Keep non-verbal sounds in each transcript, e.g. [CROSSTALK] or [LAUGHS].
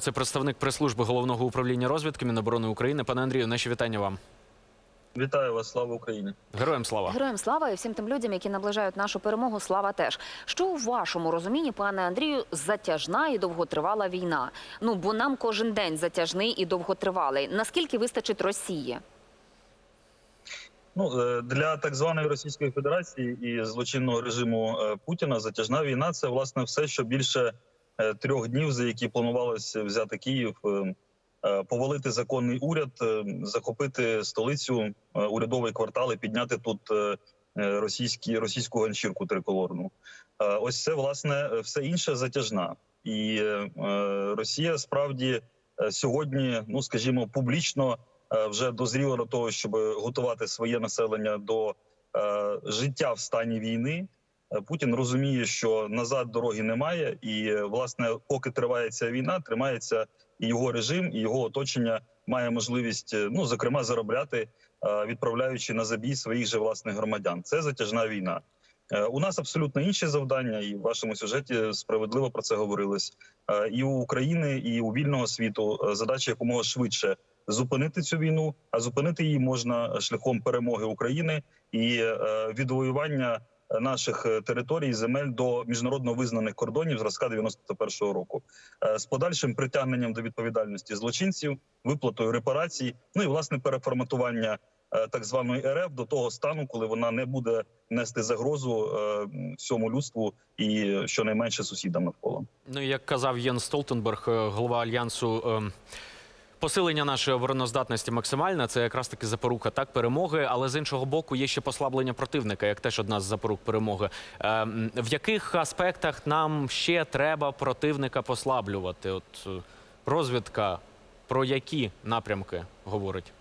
Це представник прес-служби головного управління розвідки Міноборони України. Пане Андрію, наші вітання вам. Вітаю вас, слава Україні. Героям слава. Героям слава і всім тим людям, які наближають нашу перемогу. Слава теж. Що у вашому розумінні, пане Андрію, затяжна і довготривала війна? Ну бо нам кожен день затяжний і довготривалий. Наскільки вистачить Росії? Ну е, для так званої Російської Федерації і злочинного режиму е, Путіна затяжна війна це власне все, що більше трьох днів, за які планувалося взяти Київ, е, е, повалити законний уряд, е, захопити столицю, е, урядовий квартал і підняти тут е, е, російські російську ганчірку триколорну. Е, Ось це власне все інше затяжна, і е, е, Росія справді е, сьогодні, ну скажімо, публічно. е, вже дозріло до того, щоб готувати своє населення до е, життя в стані війни. Путін розуміє, що назад дороги немає, і власне, поки триває ця війна, тримається і його режим, і його оточення має можливість, е, ну зокрема, заробляти, е, відправляючи на забій своїх же власних громадян. Це затяжна війна. Е, У нас абсолютно інші завдання, і в вашому сюжеті справедливо про це говорилось. І у України, і у вільного світу задача якомога швидше зупинити цю війну, а зупинити її можна шляхом перемоги України і відвоювання наших е, територій земель до міжнародно визнаних кордонів зразка 91-го року Е, з подальшим притягненням до відповідальності злочинців, виплатою репарацій, ну і власне переформатування е, так званої РФ до того стану, коли вона не буде нести загрозу е, всьому людству і щонайменше сусідам навколо. Ну як казав Єн Столтенберг, е, голова альянсу. ем, Посилення нашої обороноздатності максимальне це якраз таки запорука так перемоги, але з іншого боку є ще послаблення противника, як теж одна з запорук перемоги. Ем, в яких аспектах нам ще треба противника послаблювати? От е, розвідка про які напрямки говорить?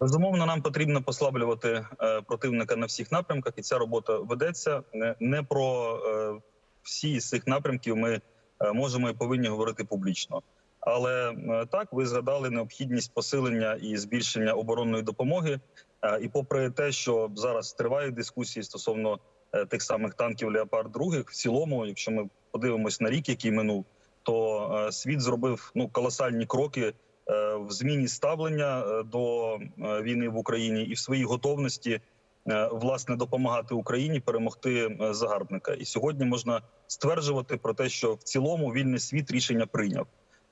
Безумовно, нам потрібно послаблювати е, противника на всіх напрямках, і ця робота ведеться. Не, не про е, всі з цих напрямків ми е, можемо і повинні говорити публічно. Але е, так ви згадали необхідність посилення і збільшення оборонної допомоги. Е, і попри те, що зараз тривають дискусії стосовно е, тих самих танків Леопард 2 в цілому, якщо ми подивимось на рік, який минув, то світ зробив ну колосальні кроки в зміні ставлення до війни в Україні і в своїй готовності власне допомагати Україні перемогти загарбника. І сьогодні можна стверджувати про те, що в цілому вільний світ рішення прийняв.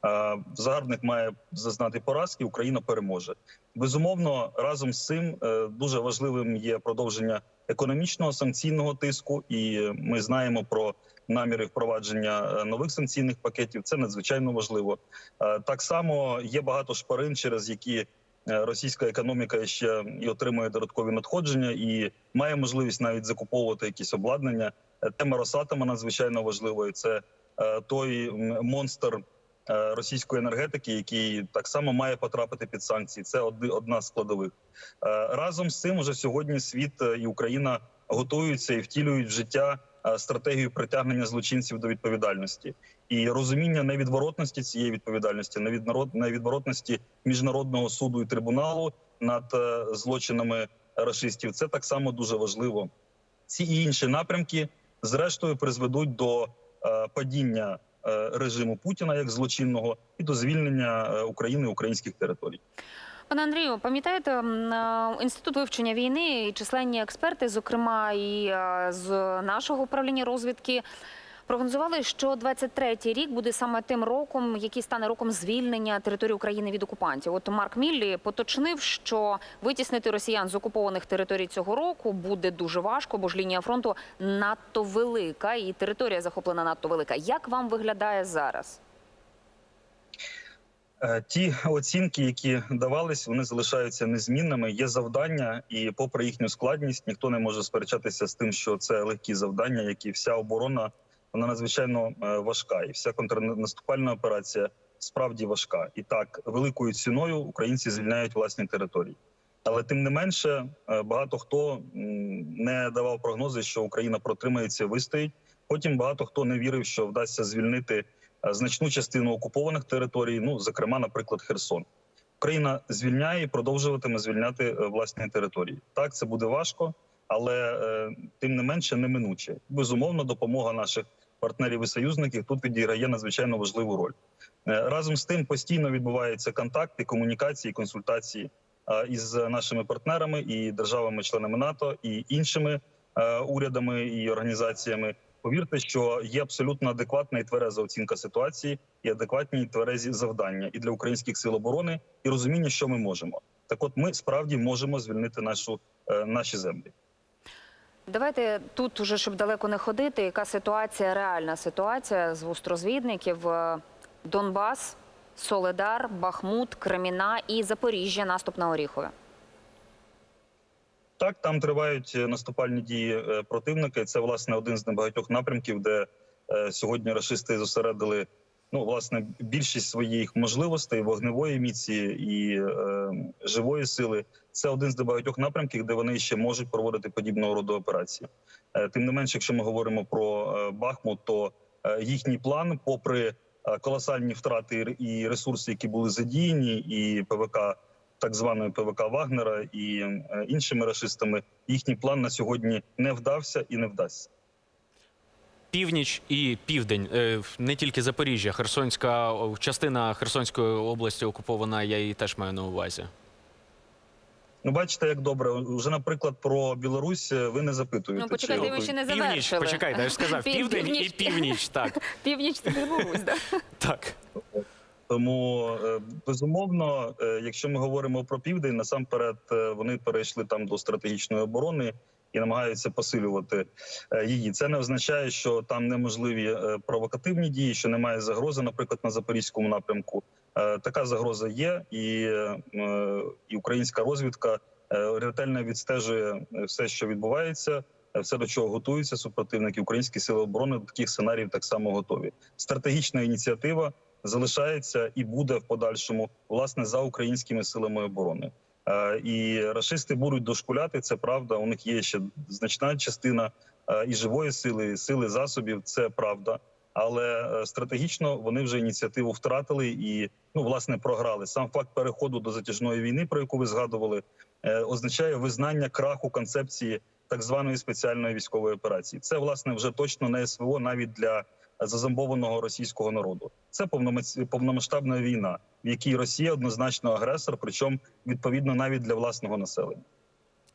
Е, Загарбник має зазнати поразки, Україна переможе. Безумовно, разом з цим е, дуже важливим є продовження економічного санкційного тиску, і ми знаємо про наміри впровадження е, нових санкційних пакетів. Це надзвичайно важливо. Так само є багато шпарин, через які російська економіка ще і отримує додаткові надходження, і має можливість навіть закуповувати якісь обладнання. Тема Росатома надзвичайно важливою. Це той монстр російської енергетики, який так само має потрапити під санкції. Це одна з складових. Е, Разом з цим уже сьогодні світ е, і Україна готуються і втілюють в життя е, стратегію притягнення злочинців до відповідальності і розуміння невідворотності цієї відповідальності, невідворотності міжнародного суду і трибуналу над е, злочинами рашистів. Це так само дуже важливо. Ці і інші напрямки, зрештою, призведуть до е, падіння е, режиму Путіна як злочинного і до звільнення е, України українських територій. Пане Андрію, пам'ятаєте, е, інститут вивчення війни і численні експерти, зокрема і е, з нашого управління розвідки, прогнозували, що 23-й рік буде саме тим роком, який стане роком звільнення території України від окупантів. От Марк Міллі поточнив, що витіснити росіян з окупованих територій цього року буде дуже важко, бо ж лінія фронту надто велика, і територія захоплена надто велика. Як вам виглядає зараз? Е, Ті оцінки, які давались, вони залишаються незмінними. Є завдання, і попри їхню складність, ніхто не може сперечатися з тим, що це легкі завдання, які вся оборона вона надзвичайно е, важка, і вся контрнаступальна операція справді важка. І так, великою ціною українці звільняють власні території. Але тим не менше, е, багато хто не давав прогнози, що Україна протримається, вистоїть. Потім багато хто не вірив, що вдасться звільнити е, значну частину окупованих територій. Ну, зокрема, наприклад, Херсон. Україна звільняє і продовжуватиме звільняти власні території. Так, це буде важко, але тим не менше неминуче. Безумовно, допомога наших партнерів і союзників тут відіграє надзвичайно важливу роль. Е, Разом з тим постійно відбуваються контакти, комунікації, консультації е, із нашими партнерами і державами-членами НАТО і іншими е, урядами і організаціями. Повірте, що є абсолютно адекватна і твереза оцінка ситуації, і адекватні і тверезі завдання і для українських сил оборони, і розуміння, що ми можемо. Так, от ми справді можемо звільнити нашу наші землі. Давайте тут, уже щоб далеко не ходити, яка ситуація, реальна ситуація з вуст розвідників. Е, Донбас, Соледар, Бахмут, Креміна і Запоріжжя, наступ на Оріхове. Так, там тривають е, наступальні дії е, противника. Це власне один з небагатьох напрямків, де сьогодні рашисти зосередили ну власне більшість своїх можливостей вогневої міції і е, живої сили. Це один з небагатьох напрямків, де вони ще можуть проводити подібного роду операції. Е, тим не менше, якщо ми говоримо про е, Бахмут, то е, їхній план, попри е, колосальні втрати і ресурси, які були задіяні, і ПВК так званої ПВК Вагнера і іншими рашистами, їхній план на сьогодні не вдався і не вдасться. Північ і південь, е, не тільки Запоріжжя, Херсонська частина Херсонської області окупована. Я її теж маю на увазі. Ну, бачите, як добре. Уже, наприклад, про Білорусь е, ви не запитуєте. Ну, почекайте, чи- ви ще не Північ, завершили. почекайте, я ж сказав [LAUGHS] південь північ. і північ. [LAUGHS] Так, Північ це Білорусь, да? [LAUGHS] так. Тому е, безумовно, якщо ми говоримо про південь, насамперед вони перейшли там до стратегічної оборони і намагаються посилювати е, її. Це не означає, що там неможливі е, провокативні дії, що немає загрози, наприклад, на запорізькому напрямку. Е, Така загроза є, і, і українська розвідка ретельно відстежує все, що відбувається. Все до чого готуються супротивники, українські сили оборони до таких сценаріїв так само готові. Стратегічна ініціатива залишається і буде в подальшому власне за українськими силами оборони. Е, І рашисти будуть дошкуляти. Це правда. У них є ще значна частина е, і живої сили, і сили засобів. Це правда. Але е, стратегічно вони вже ініціативу втратили і ну власне програли. Сам факт переходу до затяжної війни, про яку ви згадували, означає визнання краху концепції так званої спеціальної військової операції. Це власне вже точно не СВО навіть для зазомбованого російського народу. Це повномасштабна війна, в якій Росія однозначно агресор, причому відповідно навіть для власного населення.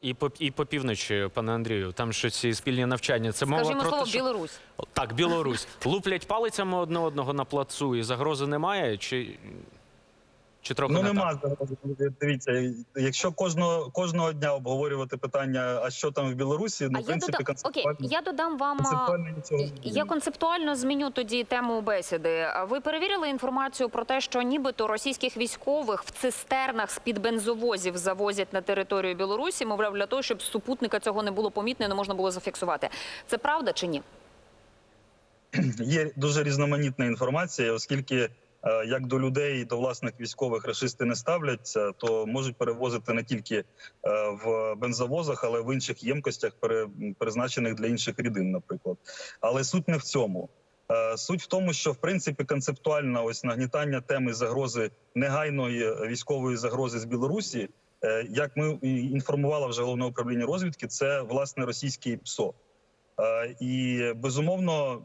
І по і по півночі, пане Андрію, там що ці спільні навчання. Це мова Скажімо про слово те, що... Білорусь. так, Білорусь луплять палицями одне одного на плацу, і загрози немає, чи, чи трохи Ну не нема так? загрози. Дивіться, якщо кожного кожного дня обговорювати питання, а що там в Білорусі, ну А в я принципі додам, окей, я додам вам. концептуально Я концептуально зміню тоді тему бесіди. Ви перевірили інформацію про те, що нібито російських військових в цистернах з під бензовозів завозять на територію Білорусі, мовляв, для того, щоб супутника цього не було помітно, і не можна було зафіксувати. Це правда чи ні? є дуже різноманітна інформація, оскільки як до людей, до власних військових рашисти не ставляться, то можуть перевозити не тільки е, в бензовозах, але в інших ємкостях, призначених для інших рідин, наприклад. Але суть не в цьому. Е, Суть в тому, що в принципі концептуально ось нагнітання теми загрози негайної військової загрози з Білорусі, е, як ми і інформувало вже головне управління розвідки, це власне російський ПСО. Е, І безумовно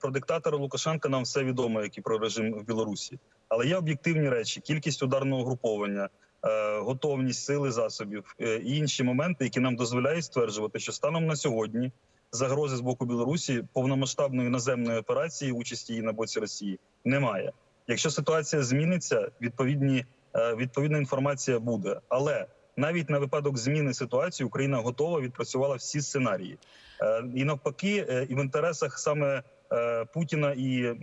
про диктатора Лукашенка нам все відомо, як і про режим в Білорусі. Але є об'єктивні речі: кількість ударного груповання, е, готовність сили засобів е, і інші моменти, які нам дозволяють стверджувати, що станом на сьогодні загрози з боку Білорусі повномасштабної наземної операції участі її на боці Росії немає. Якщо ситуація зміниться, відповідні відповідна інформація буде. Але навіть на випадок зміни ситуації Україна готова відпрацювала всі сценарії. Е, І навпаки, е, і в інтересах саме е, Путіна і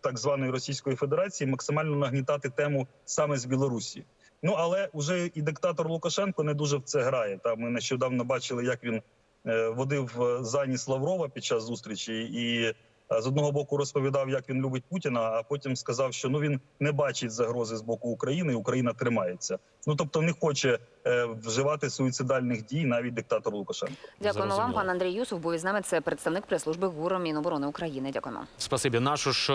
так званої Російської Федерації максимально нагнітати тему саме з Білорусі. Ну але вже і диктатор Лукашенко не дуже в це грає. Та ми нещодавно бачили, як він водив заніс Лаврова під час зустрічі, і з одного боку розповідав, як він любить Путіна, а потім сказав, що ну він не бачить загрози з боку України, і Україна тримається. Ну тобто не хоче е, вживати суїцидальних дій навіть диктатор Лукашенко. Дякуємо вам, пан Андрій Юсов. Був із нами. Це представник прес-служби ГУР Міноборони України. Дякуємо. Спасибі. Нашу ж